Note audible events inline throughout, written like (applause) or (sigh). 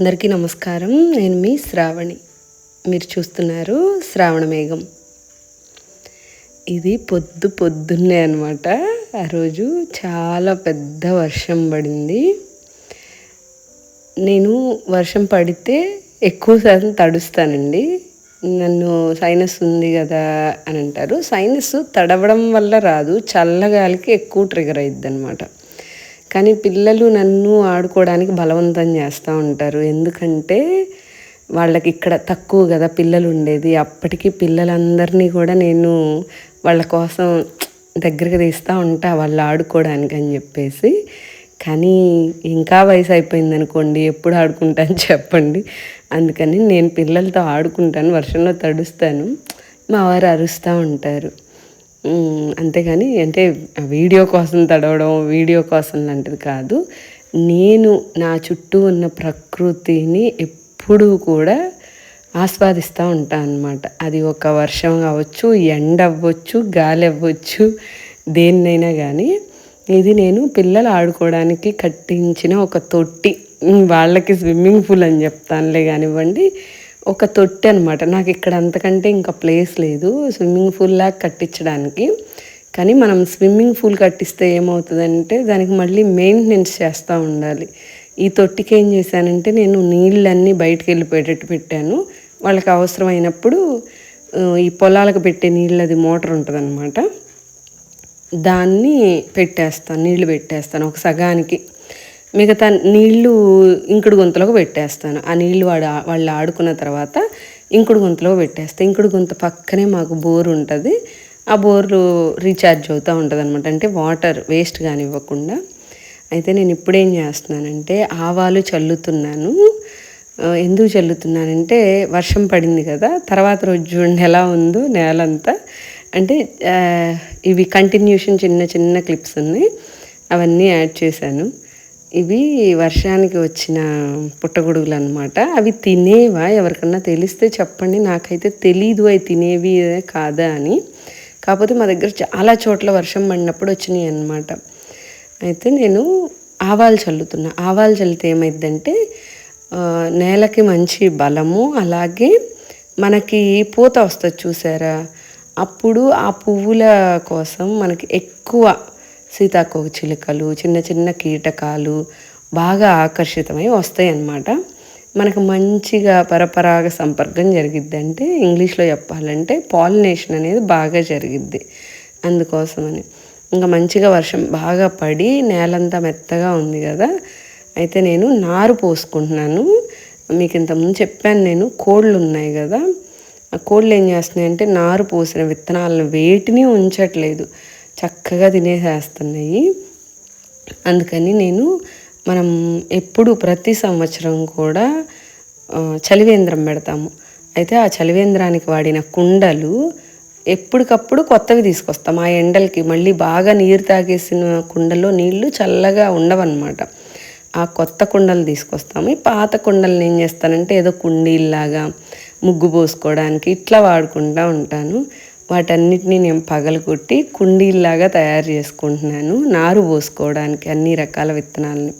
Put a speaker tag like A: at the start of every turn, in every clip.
A: అందరికీ నమస్కారం. నేను మీ శ్రావణి. మీరు చూస్తున్నారు శ్రావణ మేఘం. ఇది పొద్దు పొద్దున్నే అనమాట ఆ రోజు చాలా పెద్ద వర్షం పడింది. నేను వర్షం పడితే ఎక్కువ శాతం తడుస్తానండి. నన్ను సైనస్ ఉంది కదా అని అంటారు. సైనస్ తడవడం వల్ల రాదు. చల్లగాలికి ఎక్కువ ట్రిగర్ అయ్యిద్ది అనమాట కానీ పిల్లలు నన్ను ఆడుకోవడానికి బలవంతం చేస్తూ ఉంటారు. ఎందుకంటే వాళ్ళకి ఇక్కడ తక్కువ కదా పిల్లలు ఉండేది. అప్పటికి పిల్లలందరినీ కూడా నేను వాళ్ళ కోసం దగ్గరికి తీస్తూ ఉంటా వాళ్ళు ఆడుకోవడానికి అని చెప్పేసి. కానీ ఇంకా వయసు అయిపోయింది అనుకోండి ఎప్పుడు ఆడుకుంటాను చెప్పండి. అందుకని నేను పిల్లలతో ఆడుకుంటాను వర్షంలో తడుస్తాను. మా వారు అరుస్తూ ఉంటారు. అంతేగాని అంటే వీడియో కోసం తడవడం వీడియో కోసం లాంటిది కాదు. నేను నా చుట్టూ ఉన్న ప్రకృతిని ఎప్పుడూ కూడా ఆస్వాదిస్తూ ఉంటాను అనమాట అది ఒక వర్షం అవ్వచ్చు ఎండ అవ్వచ్చు గాలి అవ్వచ్చు దేన్నైనా కానీ ఇది నేను పిల్లలు ఆడుకోవడానికి కట్టించిన ఒక తొట్టి. వాళ్ళకి స్విమ్మింగ్ పూల్ అని చెప్తానులే కానివ్వండి. ఒక తొట్టి అనమాట నాకు ఇక్కడ అంతకంటే ఇంకా ప్లేస్ లేదు. స్విమ్మింగ్ పూల్ లాగా కట్టించడానికి. కానీ మనం స్విమ్మింగ్ పూల్ కట్టిస్తే ఏమవుతుందంటే దానికి మళ్ళీ మెయింటెనెన్స్ చేస్తూ ఉండాలి. ఈ తొట్టికి ఏం చేశానంటే నేను నీళ్ళన్నీ బయటకు వెళ్ళిపోయేటట్టు పెట్టాను. వాళ్ళకి అవసరమైనప్పుడు ఈ పొలాలకు పెట్టే నీళ్ళది మోటార్ ఉంటుందన్నమాట. దాన్ని పెట్టేస్తాను నీళ్ళు పెట్టేస్తాను ఒక సగానికి. మిగతా నీళ్ళు ఇంకుడు గుంతలోకి పెట్టేస్తాను. ఆ నీళ్ళు వాడు వాళ్ళు ఆడుకున్న తర్వాత ఇంకుడు గుంతలో పెట్టేస్తాను ఇంకుడు గుంత పక్కనే మాకు బోర్ ఉంటుంది. ఆ బోర్లు రీఛార్జ్ అవుతూ ఉంటుంది అనమాట అంటే వాటర్ వేస్ట్ కానివ్వకుండా. అయితే నేను ఇప్పుడేం చేస్తున్నానంటే ఆవాలు చల్లుతున్నాను. ఎందుకు చల్లుతున్నానంటే వర్షం పడింది కదా. తర్వాత రోజు చూడండి ఎలా ఉందో నేలంతా. అంటే ఇవి కంటిన్యూషన్ చిన్న చిన్న క్లిప్స్ ఉన్నాయి. అవన్నీ యాడ్ చేశాను. ఇవి వర్షానికి వచ్చిన పుట్టగొడుగులు అనమాట అవి తినేవా? ఎవరికన్నా తెలిస్తే చెప్పండి. నాకైతే తెలీదు అవి తినేవి కాదా అని. కాకపోతే మా దగ్గర చాలా చోట్ల వర్షం పడినప్పుడు వచ్చినాయి అనమాట అయితే నేను ఆవాలు చల్లుతున్నా. ఆవాలు చల్లితే ఏమైందంటే నేలకి మంచి బలము అలాగే మనకి పూత వస్తుంది చూసారా? అప్పుడు ఆ పువ్వుల కోసం మనకి ఎక్కువ సీతాకోకచిలుకలు చిన్న చిన్న కీటకాలు బాగా ఆకర్షితమై వస్తాయి అన్నమాట మనకు మంచిగా పరపరాగ సంపర్కం జరిగిద్ది అంటే ఇంగ్లీష్లో చెప్పాలంటే పాలినేషన్ అనేది బాగా జరిగిద్ది. అందుకోసమని ఇంకా మంచిగా వర్షం బాగా పడి నేలంతా మెత్తగా ఉంది కదా అయితే నేను నారు పోసుకుంటున్నాను. మీకు ఇంతకుముందు చెప్పాను నేను కోళ్ళు ఉన్నాయి కదా ఆ కోళ్ళు ఏం చేస్తున్నాయంటే నారు పోసిన విత్తనాలను వేటిని ఉంచట్లేదు. చక్కగా తినేసేస్తున్నాయి. అందుకని నేను మనం ఎప్పుడు ప్రతి సంవత్సరం కూడా చలివేంద్రం పెడతాము. అయితే ఆ చలివేంద్రానికి వాడిన కుండలు ఎప్పటికప్పుడు కొత్తవి తీసుకొస్తాం. ఆ ఎండలకి మళ్ళీ బాగా నీరు తాగేసిన కుండలో నీళ్ళు చల్లగా ఉండవన్నమాట. ఆ కొత్త కుండలు తీసుకొస్తాము. పాత కుండలను ఏం చేస్తానంటే ఏదో కుండీల్లాగా ముగ్గు పోసుకోవడానికి ఇట్లా వాడుకుంటూ ఉంటాను. వాటన్నిటిని నేను పగలగొట్టి కుండీల్లాగా తయారు చేసుకుంటున్నాను నారు పోసుకోవడానికి అన్ని రకాల విత్తనాలని.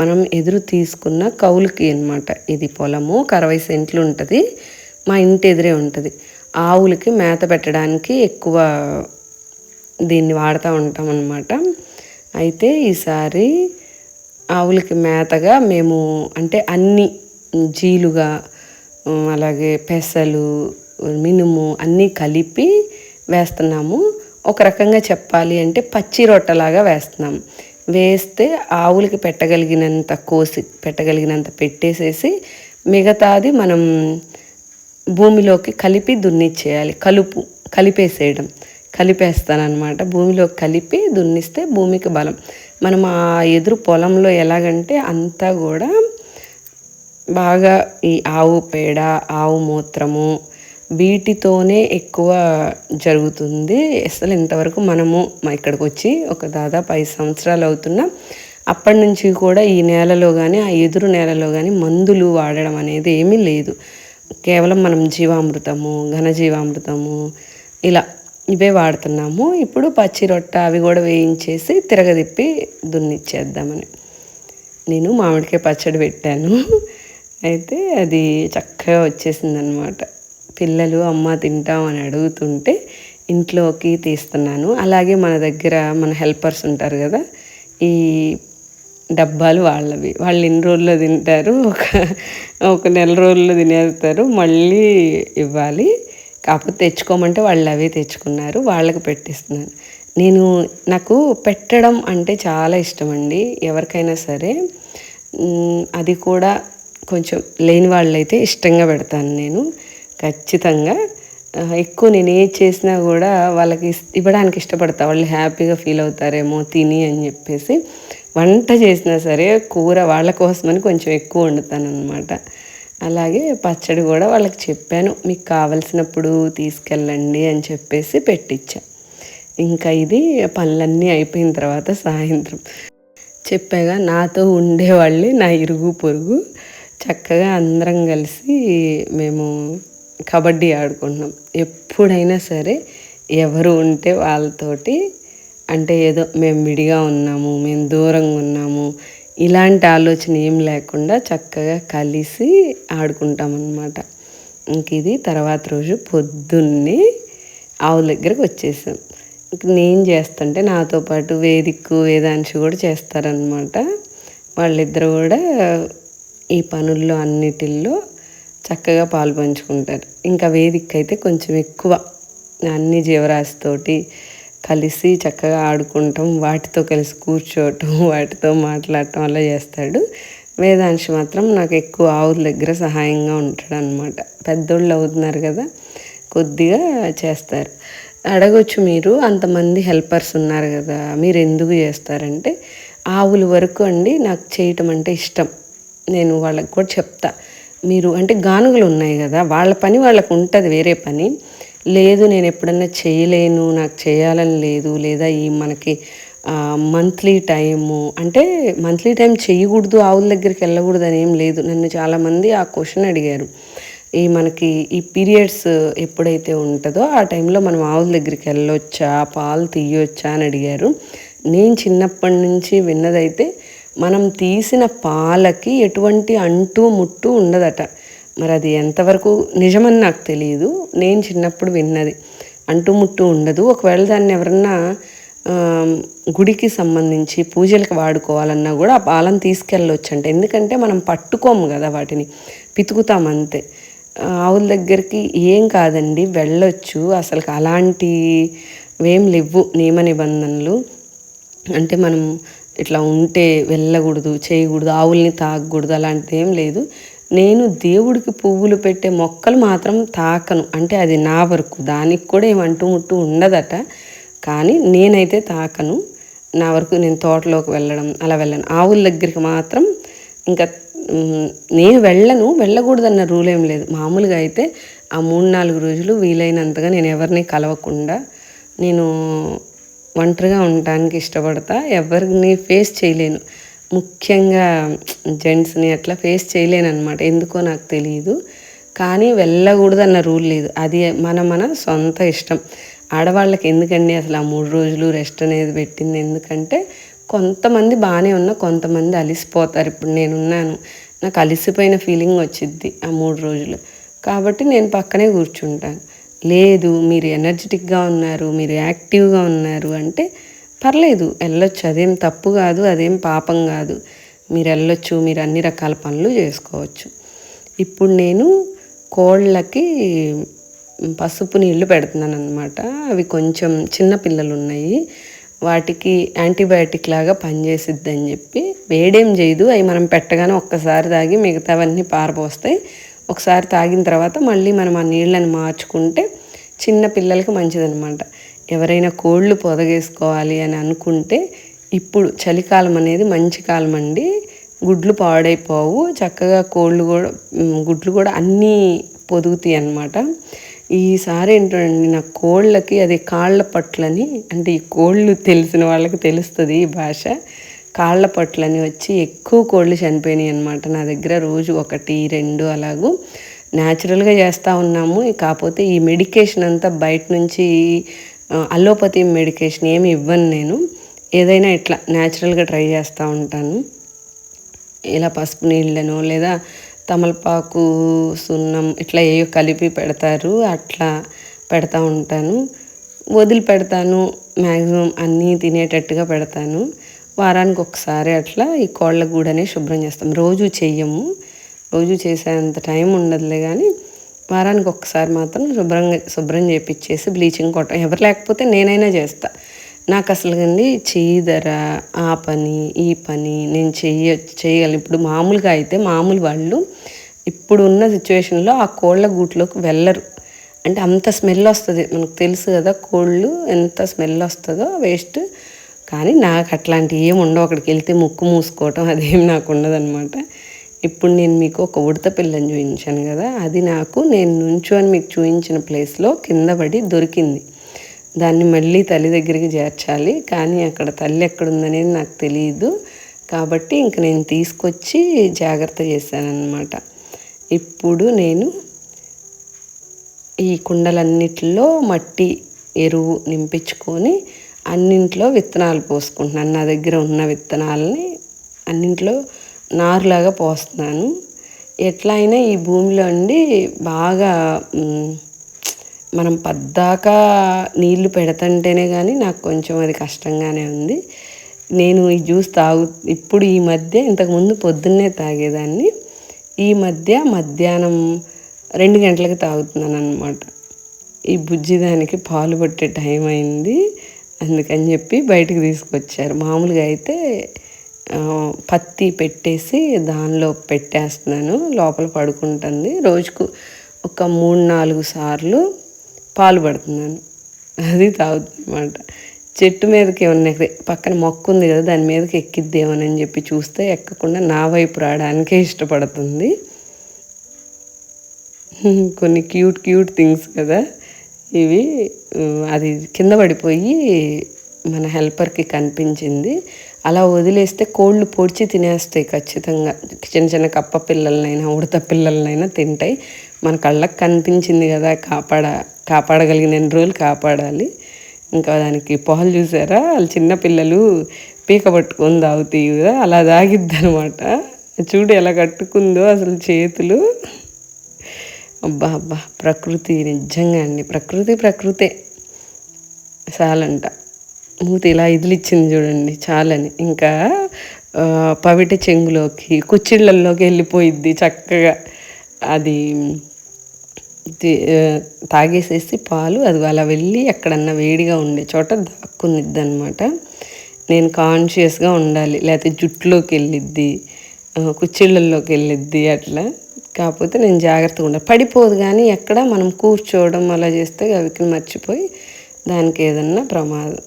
A: మనం ఎదురు తీసుకున్న కౌలుకి అనమాట ఇది పొలము ఒక అరవై సెంట్లు ఉంటుంది మా ఇంటి ఎదురే ఉంటుంది. ఆవులకి మేత పెట్టడానికి ఎక్కువ దీన్ని వాడుతూ ఉంటాం అన్నమాట. అయితే ఈసారి ఆవులకి మేతగా మేము అంటే అన్ని జీలుగా అలాగే పెసలు మినుము అన్నీ కలిపి వేస్తున్నాము. ఒక రకంగా చెప్పాలి అంటే పచ్చి రొట్టలాగా వేస్తున్నాం. వేస్తే ఆవులకి పెట్టగలిగినంత కోసి పెట్టగలిగినంత పెట్టేసేసి మిగతాది మనం భూమిలోకి కలిపి దున్నిచ్చేయాలి. కలుపు కలిపేసేయడం కలిపేస్తానమాట భూమిలో కలిపి దున్నిస్తే భూమికి బలం. మనం ఆ ఎదురు పొలంలో ఎలాగంటే అంతా కూడా బాగా ఈ ఆవు పేడ ఆవు మూత్రము వీటితోనే ఎక్కువ జరుగుతుంది. అసలు ఇంతవరకు మనము ఇక్కడికి వచ్చి ఒక దాదాపు ఐదు సంవత్సరాలు అవుతున్నా అప్పటి నుంచి కూడా ఈ నేలలో కానీ ఆ ఎదురు నేలలో కానీ మందులు వాడడం అనేది ఏమీ లేదు. కేవలం మనం జీవామృతము ఘనజీవామృతము ఇలా ఇవే వాడుతున్నాము. ఇప్పుడు పచ్చి రొట్ట అవి కూడా వేయించేసి తిరగదిప్పి దున్నిచ్చేద్దామని. నేను మామిడికాయ పచ్చడి పెట్టాను. అయితే అది చక్కగా వచ్చేసింది అనమాట పిల్లలు అమ్మ తింటాం అని అడుగుతుంటే ఇంట్లోకి తీస్తున్నాను. అలాగే మన దగ్గర మన హెల్పర్స్ ఉంటారు కదా ఈ డబ్బాలు వాళ్ళవి. వాళ్ళు ఎన్ని రోజుల్లో తింటారు ఒక ఒక నెల రోజుల్లో తినేస్తారు మళ్ళీ ఇవ్వాలి. కాకపోతే తెచ్చుకోమంటే వాళ్ళు అవే తెచ్చుకున్నారు వాళ్ళకి పెట్టిస్తున్నాను. నేను నాకు పెట్టడం అంటే చాలా ఇష్టం అండి ఎవరికైనా సరే. అది కూడా కొంచెం లేని వాళ్ళైతే ఇష్టంగా పెడతాను నేను. ఖచ్చితంగా. ఎక్కువ నేను ఏ చేసినా కూడా వాళ్ళకి ఇవ్వడానికి ఇష్టపడతా. వాళ్ళు హ్యాపీగా ఫీల్ అవుతారేమో తిని అని చెప్పేసి. వంట చేసినా సరే కూర వాళ్ళ కోసమని కొంచెం ఎక్కువ వండుతాను అనమాట అలాగే పచ్చడి కూడా వాళ్ళకి చెప్పాను. మీకు కావలసినప్పుడు తీసుకెళ్ళండి అని చెప్పేసి పెట్టించా ఇంకా ఇది పనులన్నీ అయిపోయిన తర్వాత సాయంత్రం. చెప్పాగా నాతో ఉండేవాళ్ళే నా ఇరుగు పొరుగు. చక్కగా అందరం కలిసి మేము కబడ్డీ ఆడుకుంటున్నాం. ఎప్పుడైనా సరే ఎవరు ఉంటే వాళ్ళతోటి అంటే ఏదో మేము విడిగా ఉన్నాము మేము దూరంగా ఉన్నాము ఇలాంటి ఆలోచన ఏం లేకుండా చక్కగా కలిసి ఆడుకుంటామన్నమాట. ఇంక ఇది తర్వాత రోజు పొద్దున్నే ఆవుల దగ్గరకు వచ్చేసాం. ఇంక నేను చేస్తుంటే నాతో పాటు వేదిక్కు వేదాంశి కూడా చేస్తారనమాట వాళ్ళిద్దరు కూడా ఈ పనుల్లో అన్నిటిల్లో చక్కగా పాలు పంచుకుంటారు ఇంకా వేదిక అయితే కొంచెం ఎక్కువ అన్ని జీవరాశితోటి కలిసి చక్కగా ఆడుకుంటాం. వాటితో కలిసి కూర్చోవటం (laughs) వాటితో మాట్లాడటం అలా చేస్తాడు. వేదాంశి మాత్రం నాకు ఎక్కువ ఆవుల దగ్గర సహాయంగా ఉంటాడు అనమాట పెద్దోళ్ళు అవుతున్నారు కదా కొద్దిగా చేస్తారు. అడగొచ్చు మీరు అంతమంది హెల్పర్స్ ఉన్నారు కదా మీరు ఎందుకు చేస్తారంటే ఆవుల వరకు అండి నాకు చేయటం అంటే ఇష్టం. నేను వాళ్ళకి కూడా చెప్తా. మీరు అంటే గానుగలు ఉన్నాయి కదా వాళ్ళ పని వాళ్ళకు ఉంటుంది వేరే పని. లేదు నేను ఎప్పుడన్నా చేయలేను నాకు చేయాలని లేదు లేదా ఈ మనకి మంత్లీ టైము అంటే మంత్లీ టైం చేయకూడదు ఆవుల దగ్గరికి వెళ్ళకూడదు అని ఏం లేదు. నన్ను చాలామంది ఆ క్వశ్చన్ అడిగారు. ఈ మనకి ఈ పీరియడ్స్ ఎప్పుడైతే ఉంటుందో ఆ టైంలో మనం ఆవుల దగ్గరికి వెళ్ళొచ్చా పాలు తీయొచ్చా అని అడిగారు. నేను చిన్నప్పటి నుంచి విన్నదైతే మనం తీసిన పాలకి ఎటువంటి అంటూ ముట్టు ఉండదట. మరి అది ఎంతవరకు నిజమని నాకు తెలియదు నేను చిన్నప్పుడు విన్నది. అంటుముట్టు ఉండదు. ఒకవేళ దాన్ని ఎవరన్నా గుడికి సంబంధించి పూజలకు వాడుకోవాలన్నా కూడా ఆ పాలను తీసుకెళ్ళవచ్చు అంట ఎందుకంటే మనం పట్టుకోము కదా వాటిని. పితుకుతాం అంతే. ఆవుల దగ్గరికి ఏం కాదండి. వెళ్ళొచ్చు. అసలు అలాంటివేం ఏం లేవు. నియమ నిబంధనలు. అంటే మనం ఇట్లా ఉంటే వెళ్ళకూడదు చేయకూడదు ఆవుల్ని తాగకూడదు అలాంటిది ఏం లేదు. నేను దేవుడికి పువ్వులు పెట్టే మొక్కలు మాత్రం తాకను. అంటే అది నా వరకు దానికి కూడా ఏమంటూ ముట్టు ఉండదట. కానీ నేనైతే తాకను. నా వరకు నేను తోటలోకి వెళ్ళడం అలా వెళ్ళను. ఆవుల దగ్గరికి మాత్రం ఇంకా నేను వెళ్ళను. వెళ్ళకూడదన్న రూల్ ఏం లేదు. మామూలుగా అయితే ఆ మూడు నాలుగు రోజులు వీలైనంతగా నేను ఎవరిని కలవకుండా నేను ఒంటరిగా ఉండటానికి ఇష్టపడతా. ఎవరిని ఫేస్ చేయలేను. ముఖ్యంగా జెంట్స్ని అట్లా ఫేస్ చేయలేను అనమాట ఎందుకో నాకు తెలియదు కానీ వెళ్ళకూడదు అన్న రూల్ లేదు. అది మన మన సొంత ఇష్టం. ఆడవాళ్ళకి ఎందుకండి అసలు ఆ మూడు రోజులు రెస్ట్ అనేది పెట్టింది? ఎందుకంటే కొంతమంది బాగానే ఉన్నా కొంతమంది అలిసిపోతారు. ఇప్పుడు నేనున్నాను. నాకు అలిసిపోయిన ఫీలింగ్ వచ్చిద్ది ఆ మూడు రోజులు. కాబట్టి నేను పక్కనే కూర్చుంటాను. లేదు మీరు ఎనర్జెటిక్గా ఉన్నారు మీరు యాక్టివ్గా ఉన్నారు అంటే పర్లేదు వెళ్ళొచ్చు. అదేం తప్పు కాదు అదేం పాపం కాదు. మీరు వెళ్ళొచ్చు మీరు అన్ని రకాల పనులు చేసుకోవచ్చు. ఇప్పుడు నేను కోళ్ళకి పసుపు నీళ్ళు పెడుతున్నాను అనమాట అవి కొంచెం చిన్న పిల్లలు ఉన్నాయి వాటికి యాంటీబయాటిక్ లాగా పనిచేసిద్దని చెప్పి వేడేం చేయదు. అవి మనం పెట్టగానే ఒక్కసారి తాగి మిగతావన్నీ పారపోస్తాయి ఒకసారి తాగిన తర్వాత మళ్ళీ మనం ఆ నీళ్ళని మార్చుకుంటే చిన్న పిల్లలకి మంచిదనమాట ఎవరైనా కోళ్ళు పొదగేసుకోవాలి అని అనుకుంటే ఇప్పుడు చలికాలం అనేది మంచి కాలం అండి. గుడ్లు పాడైపోవు. చక్కగా కోళ్ళు కూడా గుడ్లు కూడా అన్నీ పొదుగుతాయి అన్నమాట. ఈసారి ఏంటండి నా కోళ్ళకి అది కాళ్ళ పట్లని అంటే ఈ కోళ్ళు తెలిసిన వాళ్ళకి తెలుస్తుంది ఈ భాష. కాళ్ళ పట్లని వచ్చి ఎక్కువ కోళ్ళు చనిపోయినాయి అనమాట నా దగ్గర రోజు ఒకటి రెండు అలాగూ న్యాచురల్గా చేస్తూ ఉన్నాము. కాకపోతే ఈ మెడికేషన్ అంతా బయట నుంచి అల్లోపతి మెడికేషన్ ఏమి ఇవ్వను నేను. ఏదైనా ఇట్లా న్యాచురల్గా ట్రై చేస్తూ ఉంటాను. ఇలా పసుపు నీళ్ళను లేదా తమలపాకు సున్నం ఇట్లా ఏవో కలిపి పెడతారు. అట్లా పెడతా ఉంటాను. వదిలి పెడతాను మ్యాక్సిమం అన్నీ తినేటట్టుగా పెడతాను. వారానికి ఒకసారి అట్లా ఈ కోళ్ళ గూడనే శుభ్రం చేస్తాం. రోజు చెయ్యము. రోజు చేసేంత టైం ఉండదులే కానీ వారానికి ఒక్కసారి మాత్రం శుభ్రంగా శుభ్రం చేపించేసి బ్లీచింగ్ కొట్టం ఎవరు లేకపోతే నేనైనా చేస్తా. నాకు అసలు అండి చీదర ఆ పని ఈ పని నేను చెయ్య చేయగలను ఇప్పుడు మామూలుగా అయితే మామూలు వాళ్ళు ఇప్పుడు ఉన్న సిచ్యువేషన్లో ఆ కోళ్ళ గూట్లోకి వెళ్ళరు. అంటే అంత స్మెల్ వస్తుంది. మనకు తెలుసు కదా కోళ్ళు ఎంత స్మెల్ వస్తుందో వేస్ట్ కానీ నాకు అట్లాంటివి ఏమి ఉండవు. అక్కడికి వెళ్తే ముక్కు మూసుకోవటం అదేం నాకు ఉండదనమాట ఇప్పుడు నేను మీకు ఒక ఉడత పిల్లని చూపించాను కదా అది నాకు నేను నుంచొని మీకు చూపించిన ప్లేస్లో కింద పడి దొరికింది. దాన్ని మళ్ళీ తల్లి దగ్గరికి చేర్చాలి కానీ అక్కడ తల్లి ఎక్కడుందనేది నాకు తెలియదు కాబట్టి ఇంక నేను తీసుకొచ్చి జాగ్రత్త చేశానన్నమాట. ఇప్పుడు నేను ఈ కుండలన్నిటిలో మట్టి ఎరువు నింపించుకొని అన్నింట్లో విత్తనాలు పోసుకుంటున్నాను. నా దగ్గర ఉన్న విత్తనాలని అన్నింట్లో నారులాగా పోస్తున్నాను. ఎట్లా అయినా ఈ భూమిలో అండి బాగా మనం పద్దాకా నీళ్ళు పెడతంటేనే కానీ నాకు కొంచెం అది కష్టంగానే ఉంది. నేను ఈ జ్యూస్ తాగు ఇప్పుడు ఈ మధ్య ఇంతకుముందు పొద్దున్నే తాగేదాన్ని. ఈ మధ్య మధ్యాహ్నం రెండు గంటలకు తాగుతున్నాను అనమాట ఈ బుజ్జి దానికి పాలు పట్టే టైం అయింది. అందుకని చెప్పి బయటకు తీసుకొచ్చారు. మామూలుగా అయితే పత్తి పెట్టేసి దానిలో పెట్టేస్తున్నాను. లోపల పడుకుంటుంది. రోజుకు ఒక మూడు నాలుగు సార్లు పాలు పడుతున్నాను. అది తాగుతుందన్నమాట చెట్టు మీదకి ఏమన్నా పక్కన మొక్క ఉంది కదా దాని మీదకి ఎక్కిద్దేమోనని చెప్పి చూస్తే ఎక్కకుండా నా వైపు రావడానికే ఇష్టపడుతుంది. (laughs) కొన్ని క్యూట్ క్యూట్ థింగ్స్ కదా. ఇవి అది కింద పడిపోయి మన హెల్పర్కి కనిపించింది. అలా వదిలేస్తే కోళ్ళు పొడిచి తినేస్తాయి ఖచ్చితంగా. చిన్న చిన్న కప్ప పిల్లలనైనా ఉడత పిల్లలనైనా తింటాయి. మన కళ్ళకు కనిపించింది కదా కాపాడ కాపాడగలిగిన ఎన్ని రోజులు కాపాడాలి. ఇంకా దానికి పొహలు చూసారా? వాళ్ళు చిన్న పిల్లలు పీక పట్టుకొని తాగుతాయి కదా అలా తాగిద్ది అనమాట చూడు ఎలా కట్టుకుందో అసలు చేతులు. అబ్బా అబ్బా ప్రకృతి నిజంగా అండి. ప్రకృతి ప్రకృతే. చాలంట. మూతి ఇలా ఇదిలిచ్చింది చూడండి చాలని. ఇంకా పవిట చెంగులోకి కుచ్చిళ్ళల్లోకి వెళ్ళిపోయిద్ది చక్కగా. అది తాగేసేసి పాలు అది అలా వెళ్ళి ఎక్కడన్నా వేడిగా ఉండే చోట దాక్కునిద్ది అనమాట నేను కాన్షియస్గా ఉండాలి. లేకపోతే జుట్టులోకి వెళ్ళిద్ది కుచ్చిళ్ళల్లోకి వెళ్ళిద్ది అట్లా. కాకపోతే నేను జాగ్రత్తగా ఉండాలి పడిపోదు కానీ ఎక్కడ మనం కూర్చోవడం అలా చేస్తే అవికి మర్చిపోయి దానికి ఏదన్నా ప్రమాదం.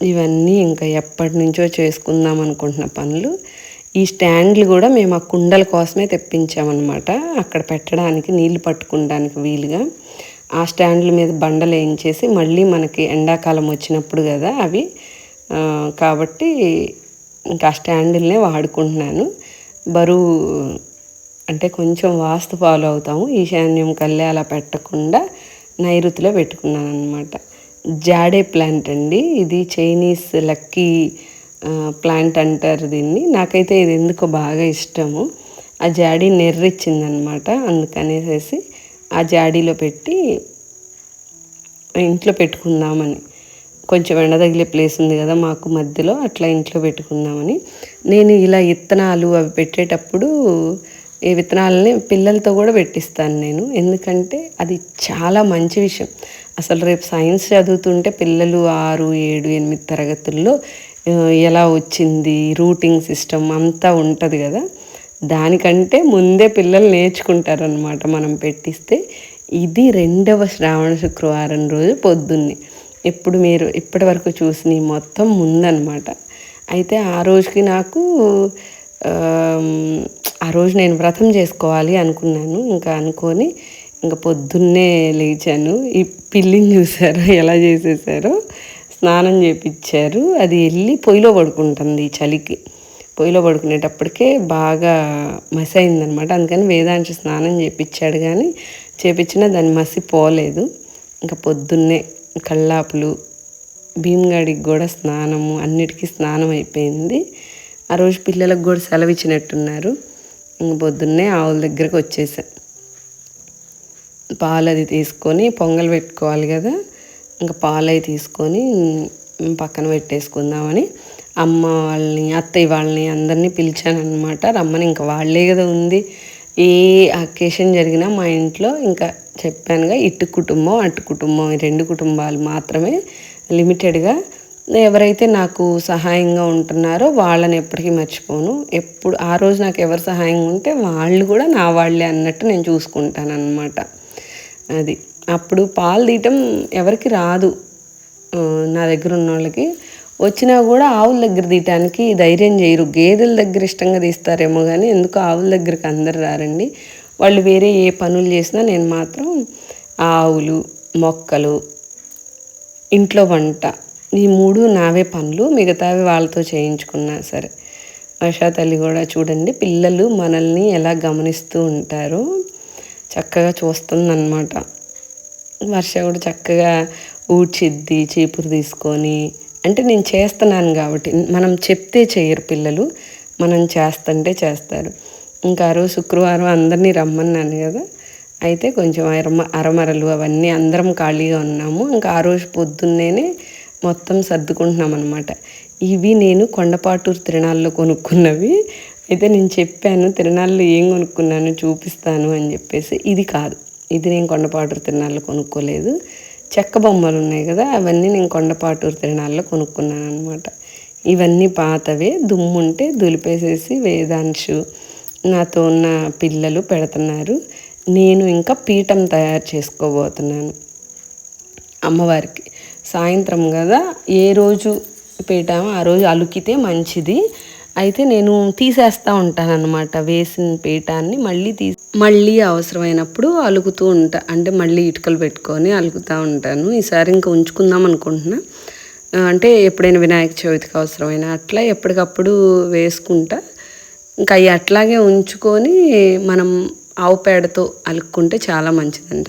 A: ఇవన్నీ ఇంకా ఎప్పటి నుంచో చేసుకుందాం అనుకుంటున్న పనులు. ఈ స్టాండ్లు కూడా మేము ఆ కుండల కోసమే తెప్పించామన్నమాట. అక్కడ పెట్టడానికి నీళ్ళు పట్టుకోవడానికి వీలుగా. ఆ స్టాండ్ల మీద బండలు వేయించేసి మళ్ళీ మనకి ఎండాకాలం వచ్చినప్పుడు కదా అవి. కాబట్టి ఇంకా ఆ స్టాండులనే వాడుకుంటున్నాను. బరువు అంటే కొంచెం వాస్తు ఫాలో అవుతాము. ఈశాన్యం కల్లే అలా పెట్టకుండా నైరుతిలో పెట్టుకున్నాను అనమాట జాడే ప్లాంట్ అండి. ఇది చైనీస్ లక్కీ ప్లాంట్ అంటారు దీన్ని. నాకైతే ఇది ఎందుకో బాగా ఇష్టము. ఆ జాడీ నెర్రిచ్చిందనమాట అందుకనేసేసి ఆ జాడీలో పెట్టి ఇంట్లో పెట్టుకుందామని. కొంచెం ఎండ తగిలే ప్లేస్ ఉంది కదా మాకు మధ్యలో అట్లా ఇంట్లో పెట్టుకుందామని. నేను ఇలా విత్తనాలు అవి పెట్టేటప్పుడు ఈ విత్తనాలని పిల్లలతో కూడా పెట్టిస్తాను నేను. ఎందుకంటే అది చాలా మంచి విషయం. అసలు రేపు సైన్స్ చదువుతుంటే పిల్లలు ఆరు ఏడు ఎనిమిది తరగతుల్లో ఎలా వచ్చింది రూటింగ్ సిస్టమ్ అంతా ఉంటుంది కదా. దానికంటే ముందే పిల్లలు నేర్చుకుంటారనమాట మనం పెట్టిస్తే. ఇది రెండవ శ్రావణ శుక్రవారం రోజు పొద్దున్నే. ఇప్పుడు మీరు ఇప్పటి వరకు చూసిన మొత్తం ముందనమాట అయితే ఆ రోజుకి నాకు ఆ రోజు నేను వ్రతం చేసుకోవాలి అనుకున్నాను. ఇంకా అనుకొని ఇంకా పొద్దున్నే లేచాను. ఈ పిల్లిని చూసారు ఎలా చేసేసారో? స్నానం చేపించారు అది వెళ్ళి పొయ్యిలో పడుకుంటుంది ఈ చలికి. పొయ్యిలో పడుకునేటప్పటికే బాగా మసి అయిందనమాట అందుకని వేదాంశ స్నానం చేపించాడు కానీ చేపించినా దాన్ని మసి పోలేదు ఇంకా పొద్దున్నే కల్లాపులు భీమగాడికి కూడా స్నానము అన్నిటికీ స్నానం అయిపోయింది ఆ రోజు పిల్లలకు కూడా సెలవు ఇచ్చినట్టున్నారు ఇంక పొద్దున్నే ఆవుల దగ్గరకు వచ్చేసా. పాలు అది తీసుకొని పొంగల్ పెట్టుకోవాలి కదా ఇంకా పాలు అవి తీసుకొని పక్కన పెట్టేసుకుందామని అమ్మ వాళ్ళని అత్తయ్య వాళ్ళని అందరినీ పిలిచానమాట రమ్మని ఇంకా వాళ్ళే కదా ఉంది. ఏ అకేషన్ జరిగినా మా ఇంట్లో ఇంకా చెప్పానుగా ఇటు కుటుంబం అటు కుటుంబం ఈ రెండు కుటుంబాలు మాత్రమే లిమిటెడ్గా ఎవరైతే నాకు సహాయంగా ఉంటున్నారో వాళ్ళని ఎప్పటికీ మర్చిపోను. ఎప్పుడు ఆ రోజు నాకు ఎవరు సహాయంగా ఉంటే వాళ్ళు కూడా నా వాళ్ళే అన్నట్టు నేను చూసుకుంటాను అనమాట అది. అప్పుడు పాలు తీయటం ఎవరికి రాదు. నా దగ్గర ఉన్న వాళ్ళకి వచ్చినా కూడా ఆవుల దగ్గర తీయటానికి ధైర్యం చేయరు. గేదెల దగ్గర ఇష్టంగా తీస్తారేమో కానీ ఎందుకు ఆవుల దగ్గరికి అందరు రారండి. వాళ్ళు వేరే ఏ పనులు చేసినా నేను మాత్రం ఆవులు మొక్కలు ఇంట్లో వంట ఈ మూడు నావే పనులు మిగతావి వాళ్ళతో చేయించుకున్నా సరే. వర్షా తల్లి కూడా చూడండి పిల్లలు మనల్ని ఎలా గమనిస్తూ ఉంటారో చక్కగా చూస్తుందన్నమాట. వర్ష కూడా చక్కగా ఊడ్చిద్ది చీపురు తీసుకొని. అంటే నేను చేస్తున్నాను కాబట్టి మనం చెప్తే చేయరు పిల్లలు మనం చేస్తుంటే చేస్తారు. ఇంకా ఆ రోజు శుక్రవారం అందరినీ రమ్మన్నాను కదా. అయితే కొంచెం అరమ అరమరలు అవన్నీ అందరం ఖాళీగా ఉన్నాము. ఇంకా ఆ రోజు పొద్దున్నేనే మొత్తం సర్దుకుంటున్నాం అనమాట ఇవి నేను కొండపాటూరు తిరణాల్లో కొనుక్కున్నవి. అయితే నేను చెప్పాను తిరణాల్లో ఏం కొనుక్కున్నాను చూపిస్తాను అని చెప్పేసి. ఇది కాదు. ఇది నేను కొండపాటూరు తిరణాల్లో కొనుక్కోలేదు. చెక్క బొమ్మలు ఉన్నాయి కదా అవన్నీ నేను కొండపాటూరు తిరణాల్లో కొనుక్కున్నాను అనమాట ఇవన్నీ పాతవే. దుమ్ముంటే దులిపేసేసి వేదాంశు నాతో ఉన్న పిల్లలు పెడుతున్నారు. నేను ఇంకా పీఠం తయారు చేసుకోబోతున్నాను. అమ్మవారికి. సాయంత్రం కదా ఏ రోజు పీఠం ఆ రోజు అలుకితే మంచిది. అయితే నేను తీసేస్తూ ఉంటాను అనమాట వేసిన పీఠాన్ని మళ్ళీ తీ మళ్ళీ అవసరమైనప్పుడు అలుకుతూ ఉంటా అంటే మళ్ళీ ఇటుకలు పెట్టుకొని అలుకుతూ ఉంటాను. ఈసారి ఇంకా ఉంచుకుందాం అనుకుంటున్నా. అంటే ఎప్పుడైనా వినాయక చవితికి అవసరమైన అట్లా ఎప్పటికప్పుడు వేసుకుంటా. ఇంకా అవి అట్లాగే ఉంచుకొని మనం ఆవు పేడతో అలుక్కుంటే చాలా మంచిదంట.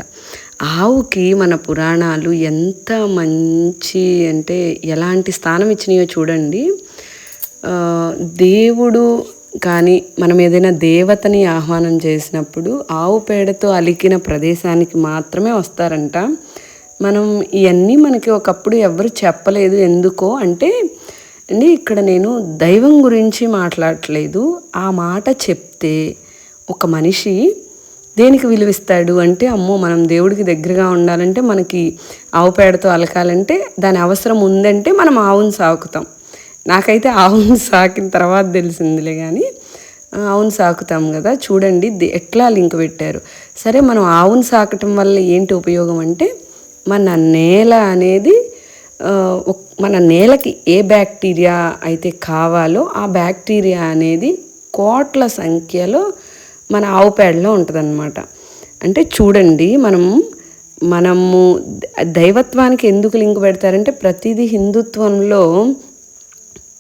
A: ఆవుకి మన పురాణాలు ఎంత మంచి అంటే ఎలాంటి స్థానం ఇచ్చినాయో చూడండి. దేవుడు కానీ మనం ఏదైనా దేవతని ఆహ్వానం చేసినప్పుడు ఆవు పేడతో అలికిన ప్రదేశానికి మాత్రమే వస్తారంట. మనం ఇవన్నీ మనకి ఒకప్పుడు ఎవరు చెప్పలేదు ఎందుకో అంటే అండి ఇక్కడ నేను దైవం గురించి మాట్లాడట్లేదు. ఆ మాట చెప్తే ఒక మనిషి దేనికి విలువిస్తాడు అంటే అమ్మో మనం దేవుడికి దగ్గరగా ఉండాలంటే మనకి ఆవు పేడతో అలకాలంటే దాని అవసరం ఉందంటే మనం ఆవును సాకుతాం. నాకైతే ఆవును సాకిన తర్వాత తెలిసిందిలే కానీ ఆవును సాకుతాం కదా. చూడండి ఎట్లా లింక్ పెట్టారు. సరే మనం ఆవును సాకటం వల్ల ఏంటి ఉపయోగం అంటే మన నేల అనేది ఆ, మన నేలకి ఏ బ్యాక్టీరియా అయితే కావాలో ఆ బ్యాక్టీరియా అనేది కోట్ల సంఖ్యలో మన ఆవు పేడలో ఉంటుందన్నమాట. అంటే చూడండి మనం మనము దైవత్వానికి ఎందుకు లింక్ పెడతారంటే ప్రతిదీ హిందుత్వంలో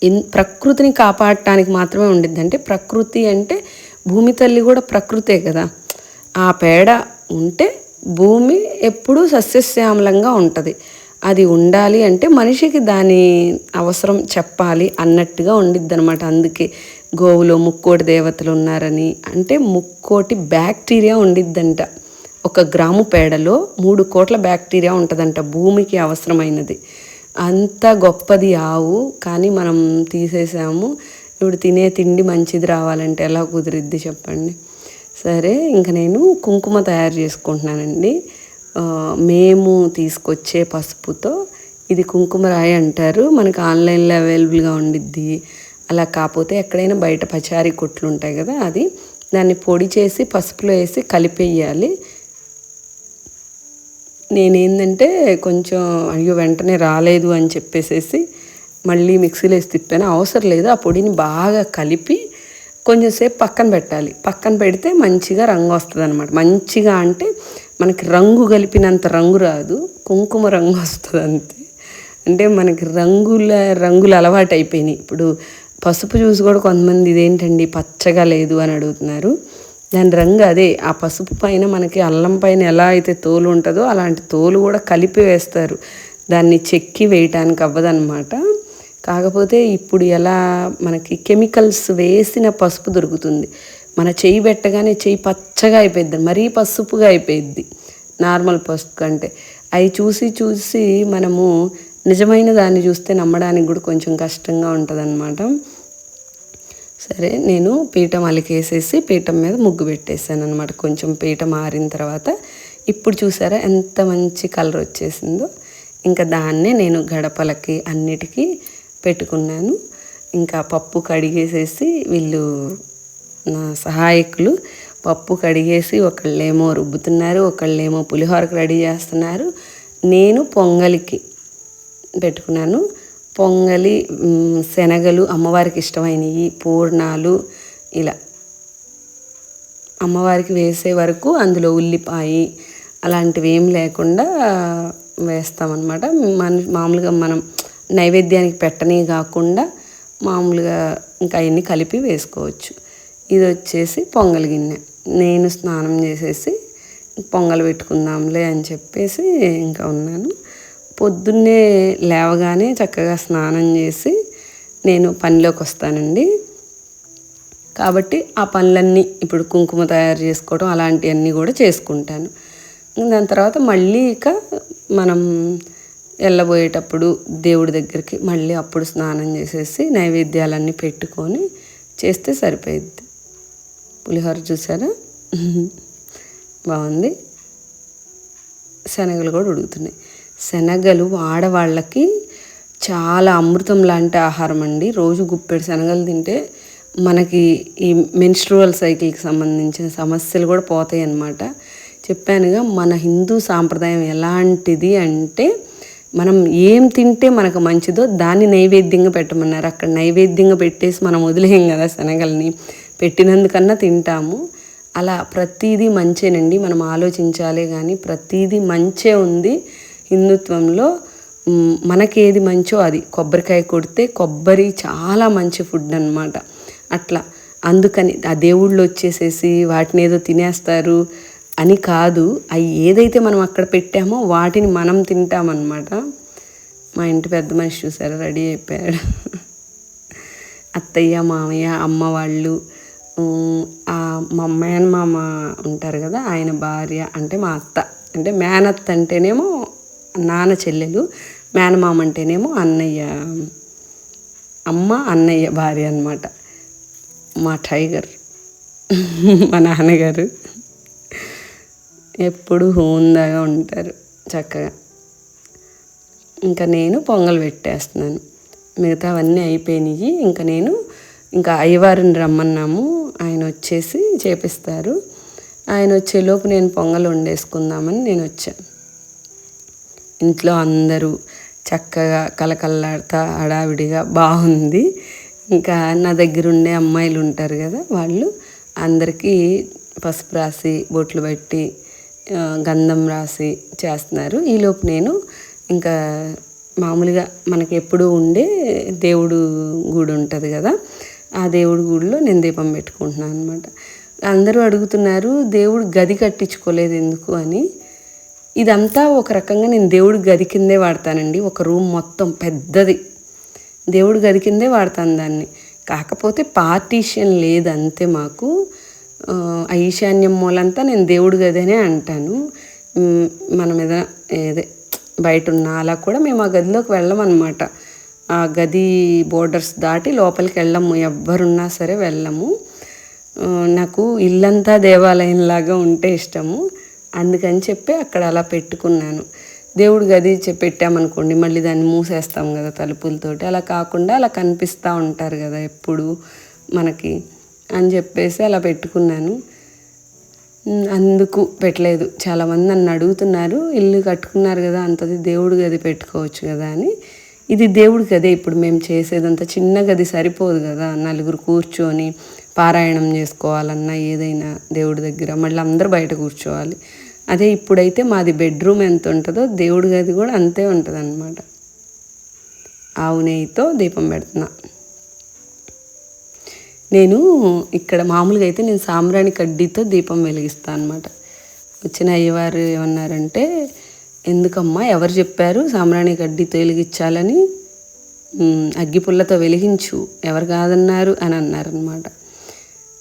A: ఇన్ ప్రకృతిని కాపాడటానికి మాత్రమే ఉండిద్ది. అంటే ప్రకృతి అంటే భూమి తల్లి కూడా ప్రకృతే కదా. ఆ పేడ ఉంటే భూమి ఎప్పుడూ సస్యశ్యామలంగా ఉంటుంది. అది ఉండాలి అంటే మనిషికి దాని అవసరం చెప్పాలి అన్నట్టుగా ఉండిద్ది అనమాట అందుకే గోవులో ముక్కోటి దేవతలు ఉన్నారని. అంటే ముక్కోటి బ్యాక్టీరియా ఉండిద్దంట. ఒక గ్రాము పేడలో మూడు కోట్ల బ్యాక్టీరియా ఉంటుందంట భూమికి అవసరమైనది. అంత గొప్పది ఆవు కానీ మనం తీసేసాము. ఇప్పుడు తినే తిండి మంచిది రావాలంటే ఎలా కుదిరిద్ది చెప్పండి? సరే ఇంకా నేను కుంకుమ తయారు చేసుకుంటున్నానండి. మేము తీసుకొచ్చే పసుపుతో ఇది కుంకుమ రాయి అంటారు. మనకు ఆన్లైన్లో అవైలబుల్గా ఉండిద్ది. అలా కాకపోతే ఎక్కడైనా బయట పచారీ కొట్లు ఉంటాయి కదా అది. దాన్ని పొడి చేసి పసుపులో వేసి కలిపేయాలి. నేనేందంటే కొంచెం అయ్యో వెంటనే రాలేదు అని చెప్పేసేసి మళ్ళీ మిక్సీలో వేసి తిప్పాను. అవసరం లేదు. ఆ పొడిని బాగా కలిపి కొంచెంసేపు పక్కన పెట్టాలి. పక్కన పెడితే మంచిగా రంగు వస్తుంది అనమాట మంచిగా అంటే మనకి రంగు కలిపినంత రంగు రాదు కుంకుమ రంగు వస్తుంది అంతే. అంటే మనకి రంగుల రంగులు అలవాటు అయిపోయినాయి. ఇప్పుడు పసుపు జ్యూస్ కూడా కొంతమంది ఇదేంటండి పచ్చగా లేదు అని అడుగుతున్నారు. దాని రంగు అదే ఆ పసుపు పైన మనకి అల్లం పైన ఎలా అయితే తోలు ఉంటుందో అలాంటి తోలు కూడా కలిపి వేస్తారు. దాన్ని చెక్కి వేయటానికి అవ్వదన్నమాట. కాకపోతే ఇప్పుడు ఎలా మనకి కెమికల్స్ వేసిన పసుపు దొరుకుతుంది. మన చెయ్యి పెట్టగానే చెయ్యి పచ్చగా అయిపోయింది మరీ పసుపుగా అయిపోయింది నార్మల్ పసుపు కంటే. అవి చూసి చూసి మనము నిజమైన దాన్ని చూస్తే నమ్మడానికి కూడా కొంచెం కష్టంగా ఉంటుంది సరే నేను పీఠం అలికేసేసి పీఠం మీద ముగ్గు పెట్టేసాను అనమాట కొంచెం పీఠం ఆరిన తర్వాత ఇప్పుడు చూసారా ఎంత మంచి కలర్ వచ్చేసిందో. ఇంకా దాన్నే నేను గడపలకి అన్నిటికీ పెట్టుకున్నాను. ఇంకా పప్పు కడిగేసేసి వీళ్ళు నా సహాయకులు పప్పు కడిగేసి ఒకళ్ళేమో రుబ్బుతున్నారు ఒకళ్ళేమో పులిహోరకు రెడీ చేస్తున్నారు. నేను పొంగలికి పెట్టుకున్నాను. పొంగలి శనగలు అమ్మవారికి ఇష్టమైనవి పూర్ణాలు ఇలా అమ్మవారికి వేసే వరకు అందులో ఉల్లిపాయ అలాంటివి ఏం లేకుండా వేస్తామన్నమాట. మన మామూలుగా మనం నైవేద్యానికి పెట్టనే కాకుండా మామూలుగా ఇంకా అవన్నీ కలిపి వేసుకోవచ్చు. ఇది వచ్చేసి పొంగల్ గిన్నె. నేను స్నానం చేసేసి పొంగల్ పెట్టుకుందాంలే అని చెప్పేసి ఇంకా ఉన్నాను. పొద్దున్నే లేవగానే చక్కగా స్నానం చేసి నేను పనిలోకి వస్తానండి. కాబట్టి ఆ పనులన్నీ ఇప్పుడు కుంకుమ తయారు చేసుకోవడం అలాంటివన్నీ కూడా చేసుకుంటాను. దాని తర్వాత మళ్ళీ ఇక మనం వెళ్ళబోయేటప్పుడు దేవుడి దగ్గరికి మళ్ళీ అప్పుడు స్నానం చేసేసి నైవేద్యాలన్నీ పెట్టుకొని చేస్తే సరిపోయిద్ది. పులిహోర చూసారా బాగుంది. శనగలు కూడా ఉడుకుతున్నాయి. శనగలు ఆడవాళ్ళకి చాలా అమృతం లాంటి ఆహారం అండి. రోజు గుప్పెడు శనగలు తింటే మనకి ఈ మెన్స్ట్రువల్ సైకిల్కి సంబంధించిన సమస్యలు కూడా పోతాయి అన్నమాట. చెప్పానుగా మన హిందూ సాంప్రదాయం ఎలాంటిది అంటే మనం ఏం తింటే మనకు మంచిదో దాన్ని నైవేద్యంగా పెట్టమన్నారు. అక్కడ నైవేద్యంగా పెట్టేసి మనం వదిలేయం కదా శనగల్ని. పెట్టినందుకన్నా తింటాము. అలా ప్రతిదీ మంచేనండి. మనం ఆలోచించాలే కానీ ప్రతీదీ మంచే ఉంది హిందుత్వంలో. మనకేది మంచో అది. కొబ్బరికాయ కొడితే కొబ్బరి చాలా మంచి ఫుడ్ అన్నమాట అట్లా. అందుకని ఆ దేవుళ్ళు వచ్చేసేసి వాటిని ఏదో తినేస్తారు అని కాదు. అవి ఏదైతే మనం అక్కడ పెట్టామో వాటిని మనం తింటామన్నమాట. మా ఇంటి పెద్ద మనిషి చూసారా? రెడీ అయిపోయాడు. (laughs) అత్తయ్య మామయ్య అమ్మ వాళ్ళు మా మేనమామ ఉంటారు కదా ఆయన భార్య అంటే మా అత్త. అంటే మేనత్త అంటేనేమో నాన్న చెల్లెలు మేనమామ అంటేనేమో అన్నయ్య అమ్మ అన్నయ్య భార్య అనమాట మా టైగర్ మా నాన్నగారు. ఎప్పుడు హోందాగా ఉంటారు చక్కగా. ఇంకా నేను పొంగల్ పెట్టేస్తున్నాను. మిగతావన్నీ అయిపోయినాయి. ఇంకా నేను ఇంకా అయ్యవారిని రమ్మన్నాము. ఆయన వచ్చేసి చేపిస్తారు. ఆయన వచ్చేలోపు నేను పొంగల్ వండేసుకుందామని నేను వచ్చాను. ఇంట్లో అందరూ చక్కగా కలకల్లాడుతా హడావిడిగా బాగుంది. ఇంకా నా దగ్గర ఉండే అమ్మాయిలు ఉంటారు కదా వాళ్ళు అందరికీ పసుపు రాసి బొట్లు పెట్టి గంధం రాసి చేస్తున్నారు. ఈలోపు నేను ఇంకా మామూలుగా మనకి ఎప్పుడూ ఉండే దేవుడు గుడి ఉంటుంది కదా ఆ దేవుడి గుడిలో నేను దీపం పెట్టుకుంటున్నాను అనమాట అందరూ అడుగుతున్నారు దేవుడు గది కట్టించుకోలేదు ఎందుకు? అని. ఇదంతా ఒక రకంగా నేను దేవుడి గది కిందే వాడతానండి. ఒక రూమ్ మొత్తం పెద్దది. దేవుడి గది కిందే వాడతాను దాన్ని. కాకపోతే పార్టీషన్ లేదు అంతే మాకు. ఆ, ఈశాన్యం మూలంతా నేను దేవుడి గది అనే అంటాను. మన మనం ఏదైనా ఏదే బయట ఉన్న అలా కూడా మేము ఆ గదిలోకి వెళ్ళమన్నమాట. ఆ గది బోర్డర్స్ దాటి లోపలికి వెళ్ళము. ఎవ్వరున్నా సరే వెళ్ళము. నాకు ఇల్లంతా దేవాలయంలాగా ఉంటే ఇష్టము. అందుకని చెప్పి అక్కడ అలా పెట్టుకున్నాను. దేవుడు గది పెట్టామనుకోండి మళ్ళీ దాన్ని మూసేస్తాం కదా తలుపులతోటి. అలా కాకుండా అలా కనిపిస్తూ ఉంటారు కదా ఎప్పుడు మనకి అని చెప్పేసి అలా పెట్టుకున్నాను. అందుకు పెట్టలేదు. చాలామంది నన్ను అడుగుతున్నారు ఇల్లు కట్టుకున్నారు కదా అంతది దేవుడు గది పెట్టుకోవచ్చు కదా అని. ఇది దేవుడి గదే. ఇప్పుడు మేము చేసేదంతా చిన్న గది సరిపోదు కదా. నలుగురు కూర్చొని పారాయణం చేసుకోవాలన్నా ఏదైనా దేవుడి దగ్గర. మళ్ళీ అందరూ బయట కూర్చోవాలి. అదే ఇప్పుడైతే మాది బెడ్రూమ్ ఎంత ఉంటుందో దేవుడి గది కూడా అంతే ఉంటుంది అనమాట ఆవు నెయ్యితో దీపం పెడుతున్నా. నేను ఇక్కడ మామూలుగా అయితే నేను సాంబ్రాణి కడ్డీతో దీపం వెలిగిస్తాను అనమాట వచ్చిన అయ్యవారు ఏమన్నారంటే ఎందుకమ్మా? ఎవరు చెప్పారు? సాంబ్రాణి కడ్డీతో వెలిగించాలని అగ్గిపుల్లతో వెలిగించు. ఎవరు కాదన్నారు? అని అన్నారనమాట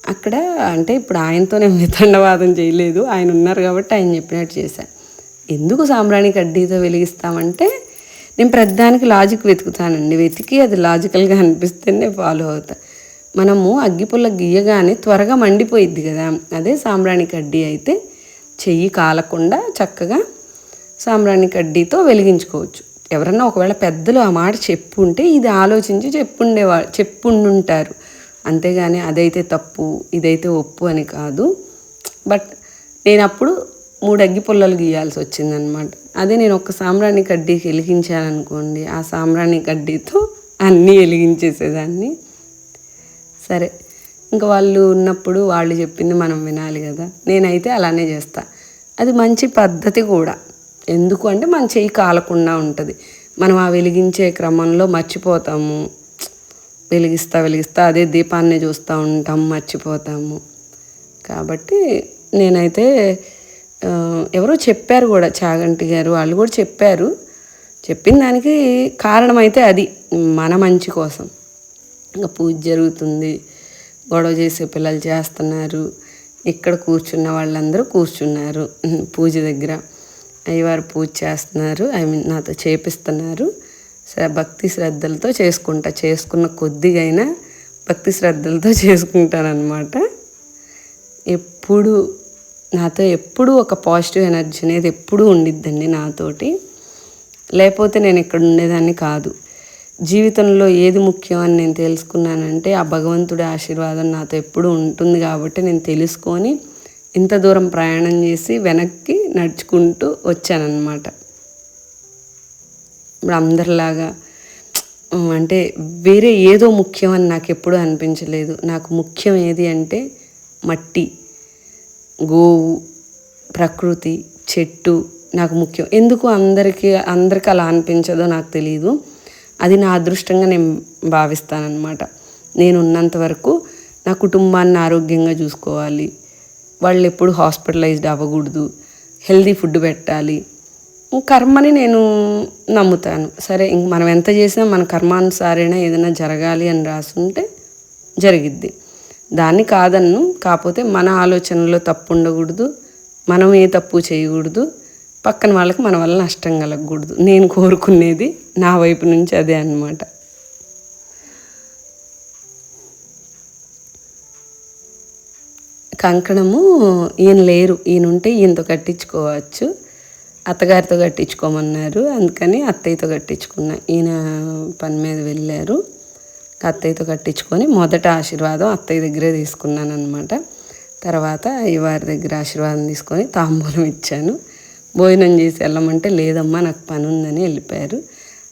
A: అక్కడ అంటే ఇప్పుడు ఆయనతో నేను వితండవాదం (laughs) చేయలేదు. ఆయన ఉన్నారు కాబట్టి ఆయన చెప్పినట్టు చేశాను ఎందుకు సాంబ్రాణి కడ్డీతో వెలిగిస్తామంటే నేను ప్రతిదానికి లాజిక్ వెతుకుతానండి. వెతికి అది లాజికల్గా అనిపిస్తేనే ఫాలో అవుతా. మనము అగ్గిపుల్ల గీయగానే త్వరగా మండిపోయిద్ది కదా. అదే సాంబ్రాణి కడ్డీ అయితే చెయ్యి కాలకుండా చక్కగా సాంబ్రాణి కడ్డీతో వెలిగించుకోవచ్చు. ఎవరన్నా ఒకవేళ పెద్దలు ఆ మాట చెప్పుంటే ఇది ఆలోచించి చెప్పుండేవా చెప్పుండుంటారు. అంతేగాని అదైతే తప్పు ఇదైతే ఒప్పు అని కాదు. బట్ నేను అప్పుడు మూడు అగ్గి పుల్లలు గీయాల్సి వచ్చిందనమాట అదే నేను ఒక సాంబ్రాణి కడ్డీకి వెలిగించాను అనుకోండి ఆ సాంబ్రాణి కడ్డీతో అన్నీ వెలిగించేసేదాన్ని. సరే ఇంకా వాళ్ళు ఉన్నప్పుడు వాళ్ళు చెప్పింది మనం వినాలి కదా. నేనైతే అలానే చేస్తా. అది మంచి పద్ధతి కూడా. ఎందుకు అంటే మన చెయ్యి కాలకుండా ఉంటుంది. మనం ఆ వెలిగించే క్రమంలో మర్చిపోతాము. వెలిగిస్తా వెలిగిస్తా అదే దీపాన్ని చూస్తూ ఉంటాం మర్చిపోతాము. కాబట్టి నేనైతే ఎవరో చెప్పారు కూడా చాగంటి గారు వాళ్ళు కూడా చెప్పారు. చెప్పిన దానికి కారణం అయితే అది మన మంచి కోసం. ఇంకా పూజ జరుగుతుంది గొడవ చేసే పిల్లలు చేస్తున్నారు ఇక్కడ కూర్చున్న వాళ్ళందరూ కూర్చున్నారు (laughs) పూజ దగ్గర. అయ్యవారు పూజ చేస్తున్నారు ఐ మీన్ నాతో చేపిస్తున్నారు. సరే భక్తి శ్రద్ధలతో చేసుకుంటా చేసుకున్న కొద్దిగైనా భక్తి శ్రద్ధలతో (laughs) చేసుకుంటానమాట ఎప్పుడు నాతో ఎప్పుడూ ఒక పాజిటివ్ ఎనర్జీ అనేది ఎప్పుడూ ఉండిద్దండి నాతోటి. లేకపోతే నేను ఇక్కడ ఉండేదాన్ని కాదు. జీవితంలో ఏది ముఖ్యం అని నేను తెలుసుకున్నానంటే ఆ భగవంతుడి ఆశీర్వాదం నాతో ఎప్పుడూ ఉంటుంది కాబట్టి నేను తెలుసుకొని ఇంత దూరం ప్రయాణం చేసి వెనక్కి నడుచుకుంటూ వచ్చానన్నమాట. ఇప్పుడు అందరిలాగా అంటే వేరే ఏదో ముఖ్యం అని నాకు ఎప్పుడూ అనిపించలేదు. నాకు ముఖ్యం ఏది అంటే మట్టి గోవు ప్రకృతి చెట్టు నాకు ముఖ్యం. ఎందుకు అందరికీ అందరికి అలా అనిపించదో నాకు తెలియదు అది నా అదృష్టంగా నేను భావిస్తానన్నమాట. నేను ఉన్నంత వరకు నా కుటుంబాన్ని ఆరోగ్యంగా చూసుకోవాలి. వాళ్ళు ఎప్పుడు హాస్పిటలైజ్డ్ అవ్వకూడదు. హెల్దీ ఫుడ్ పెట్టాలి. కర్మని నేను నమ్ముతాను. సరే ఇంక మనం ఎంత చేసినా మన కర్మానుసారైనా ఏదైనా జరగాలి అని రాసుంటే జరిగిద్ది. దాన్ని కాదన్ను. కాకపోతే మన ఆలోచనలో తప్పు ఉండకూడదు మనం ఏ తప్పు చేయకూడదు. పక్కన వాళ్ళకి మన వల్ల నష్టం కలగకూడదు. నేను కోరుకునేది నా వైపు నుంచి అదే అన్నమాట. కంకణము ఈయన లేరు. ఈయన ఉంటే ఈయనతో కట్టించుకోవచ్చు. అత్తగారితో కట్టించుకోమన్నారు. అందుకని అత్తయ్యతో కట్టించుకున్నా. ఈయన పని మీద వెళ్ళారు. అత్తయ్యతో కట్టించుకొని మొదట ఆశీర్వాదం అత్తయ్య దగ్గరే తీసుకున్నాను అనమాట తర్వాత ఈ వారి దగ్గర ఆశీర్వాదం తీసుకొని తాంబూలం ఇచ్చాను. భోజనం చేసి వెళ్ళమంటే లేదమ్మా నాకు పని ఉందని వెళ్ళిపోయారు.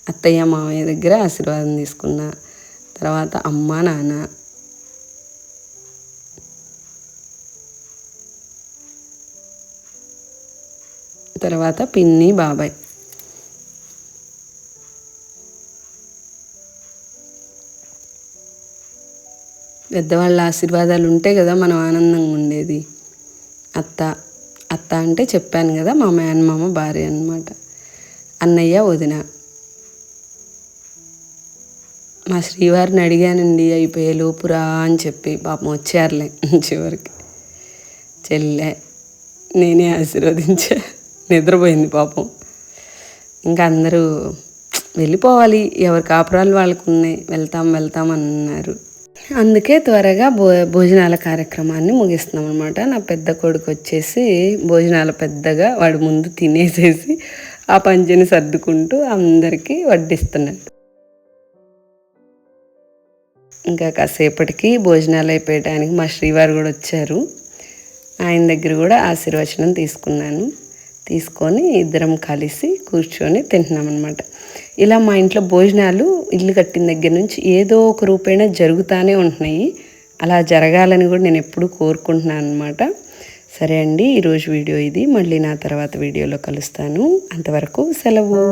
A: అత్తయ్య మామయ్య దగ్గర ఆశీర్వాదం తీసుకున్నా. తర్వాత అమ్మ నాన్న తర్వాత పిన్ని బాబాయ్. పెద్దవాళ్ళ ఆశీర్వాదాలు ఉంటే కదా మనం ఆనందంగా ఉండేది. అత్త అత్త అంటే చెప్పాను కదా మా మేనమామ భార్య అన్నమాట. అన్నయ్య వదిన. మా శ్రీవారిని అడిగానండి అయిపోయే లోపురా అని చెప్పి. పాపం వచ్చారులే (laughs) చివరికి. చెల్లె నేనే ఆశీర్వదించా. నిద్రపోయింది పాపం. ఇంకా అందరూ వెళ్ళిపోవాలి ఎవరి కాపురాలు వాళ్ళకు ఉన్నాయి వెళ్తాం వెళ్తాం అన్నారు. అందుకే త్వరగా భో భోజనాల కార్యక్రమాన్ని ముగిస్తున్నాం అనమాట నా పెద్ద కొడుకు వచ్చేసి భోజనాలు పెద్దగా వాడు ముందు తినేసేసి ఆ పంచని సర్దుకుంటూ అందరికీ వడ్డిస్తున్నాడు. ఇంకా కాసేపటికి భోజనాలు అయిపోయటానికి మా శ్రీవారు కూడా వచ్చారు. ఆయన దగ్గర కూడా ఆశీర్వచనం తీసుకున్నాను. తీసుకొని ఇద్దరం కలిసి కూర్చొని తింటున్నాం అనమాట ఇలా మా ఇంట్లో భోజనాలు ఇల్లు కట్టిన దగ్గర నుంచి ఏదో ఒక రూపేణ జరుగుతూనే ఉంటున్నాయి. అలా జరగాలని కూడా నేను ఎప్పుడూ కోరుకుంటున్నాను అనమాట సరే అండి ఈరోజు వీడియో ఇది. మళ్ళీ నా తర్వాత వీడియోలో కలుస్తాను. అంతవరకు సెలవు.